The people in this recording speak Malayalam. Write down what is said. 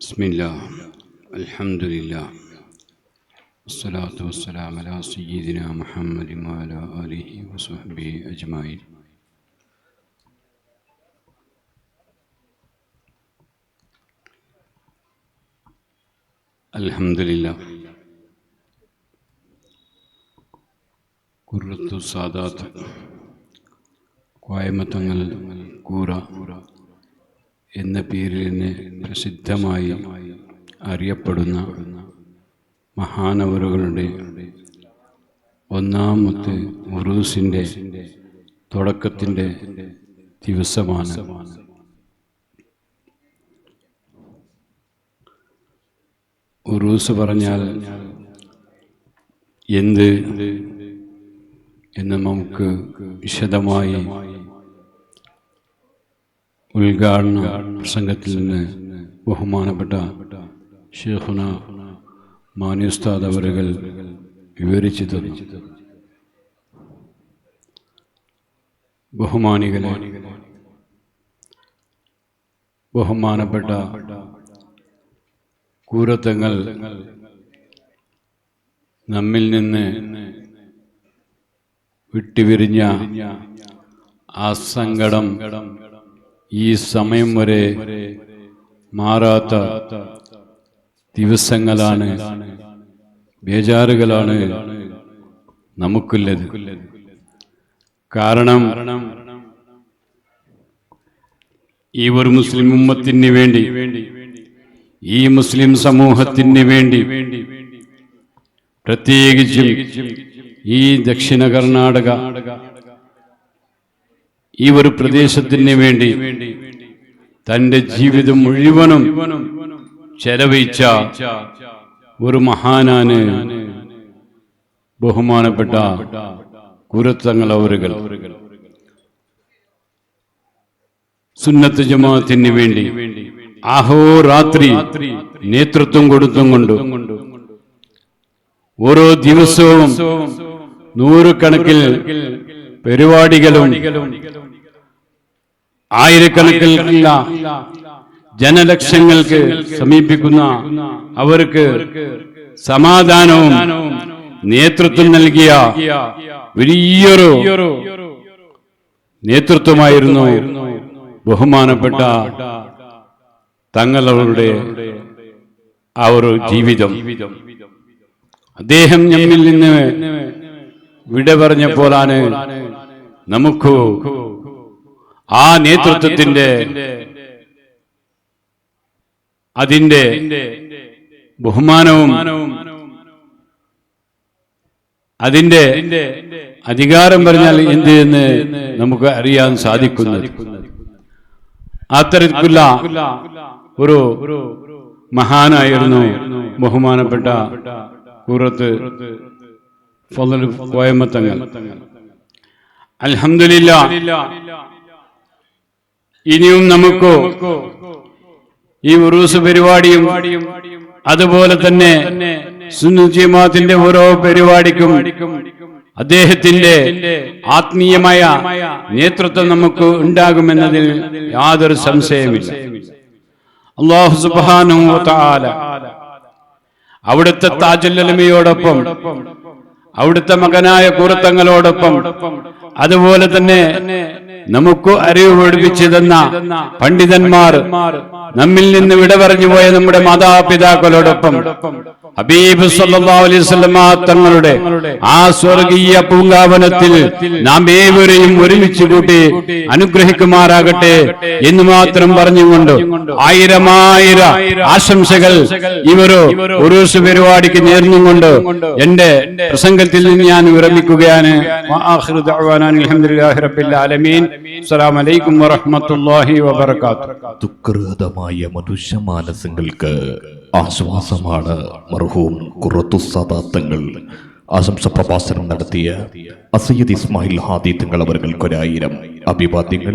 بسم الله. الحمد لله. والصلاة والسلام على سيدنا محمد وعلى آله وصحبه أجمعين. الحمد لله. قرة السادات. قائمة الكورة. എന്ന പേരിൽ തന്നെ പ്രസിദ്ധമായി അറിയപ്പെടുന്ന മഹാനവറുകളുടെ ഒന്നാമത്തെ ഉറൂസിന്റെ തുടക്കത്തിന്റെ ദിവസമാണ്. ഉറൂസ് പറഞ്ഞാൽ എന്ത് എന്ന് നമുക്ക് വിശദമായി ഉദ്ഘാടന പ്രസംഗത്തിൽ നിന്ന് ബഹുമാനപ്പെട്ട ഷെയ്ഖുന മാന്യസ്താദ് അവരുകൾ വിവരിച്ചു തന്നു. ബഹുമാനികളെ ബഹുമാനപ്പെട്ട കൂരത്തങ്ങൾ നമ്മിൽ നിന്ന് വിട്ടുപിരിഞ്ഞ ആ സങ്കടം ഈ സമയം വരെ മാറാത്ത ദിവസങ്ങളാണ് ബേജാറുകളാണ് നമുക്കുള്ളത്. കാരണം ഈ ഒരു മുസ്ലിം ഉമ്മത്തിന് വേണ്ടി ഈ മുസ്ലിം സമൂഹത്തിന് വേണ്ടി പ്രത്യേകിച്ചും ഈ ദക്ഷിണ കർണാടക ഈ ഒരു പ്രദേശത്തിന് വേണ്ടി തന്റെ ജീവിതം മുഴുവനും ചെലവഴിച്ച ഒരു മഹാനാണ് ബഹുമാനപ്പെട്ട കുരത്തങ്ങൾ അവരുകൾ. സുന്നത്ത് ജമാഅത്തിന് വേണ്ടി അഹോരാത്രി നേതൃത്വം കൊടുത്തും കൊണ്ട് ഓരോ ദിവസവും നൂറുകണക്കിൽ പരിപാടികളും ആയിരക്കണക്കിലുള്ള ജനലക്ഷങ്ങൾക്ക് സമീപിക്കുന്ന അവർക്ക് സമാധാനവും നേതൃത്വം നൽകിയ വലിയൊരു നേതൃത്വമായിരുന്നു ബഹുമാനപ്പെട്ട തങ്ങളുടെ ആ ഒരു ജീവിതം. അദ്ദേഹം നമ്മിൽ നിന്ന് വിട പറഞ്ഞപ്പോഴാണ് നമുക്ക് ആ നേതൃത്വത്തിന്റെ അതിന്റെ ബഹുമാനവും അതിന്റെ അധികാരം പറഞ്ഞാൽ എന്ത് എന്ന് നമുക്ക് അറിയാൻ സാധിക്കുന്നത്. അത്തരത്തിലുള്ള ഒരു മഹാനായിരുന്നു ബഹുമാനപ്പെട്ട കൂറത്ത് കോയമ്പത്തങ്ങൾ. അലഹമില്ല ഇനിയും നമുക്ക്? ഈ ഉറൂസ് പരിപാടിയും അതുപോലെ തന്നെ സുനുജിമാത്തിന്റെ ഓരോ പരിപാടിക്കും അദ്ദേഹത്തിന്റെ ആത്മീയമായ നേതൃത്വം നമുക്ക് ഉണ്ടാകുമെന്നതിൽ യാതൊരു സംശയമില്ല അള്ളാഹു സുബാനു അവിടുത്തെ താജുല്ലമയോടൊപ്പം അവിടുത്തെ മകനായ കൂറത്തങ്ങളോടൊപ്പം അതുപോലെ തന്നെ നമുക്ക് അറിവ് പഠിപ്പിച്ചു തന്ന പണ്ഡിതന്മാർ നമ്മിൽ നിന്ന് വിട പറഞ്ഞു പോയ നമ്മുടെ മാതാപിതാക്കളോടൊപ്പം ഹബീബ് വസല്ലമ തങ്ങളുടെ ആ സ്വർഗീയ പൂങ്കാവനത്തിൽ നാം ഏവരെയും ഒരുമിച്ച് കൂട്ടി അനുഗ്രഹിക്കുമാറാകട്ടെ എന്ന് മാത്രം പറഞ്ഞുകൊണ്ട് ആയിരമായിര ആശംസകൾ ഇവരോ ഒരു പരിപാടിക്ക് നേർന്നുകൊണ്ട് എന്റെ പ്രസംഗത്തിൽ നിന്ന് ഞാൻ വിരമിക്കുകയാണ്. വആഖിറു ദഅവാനാ അൽഹംദുലില്ലാഹി റബ്ബിൽ ആലമീൻ. ദുഃഖൃതമായ മനുഷ്യ മാനസങ്ങൾക്ക് ആശ്വാസമാണ്. മർഹൂം കുറത്തുസദാത്തങ്ങൾ ആശംസ പ്രഭാഷണം നടത്തിയ അസയ്യദ് ഇസ്മായിൽ ഹാദി തങ്ങൾ അവർക്കൊരായിരം അഭിവാദ്യങ്ങൾ.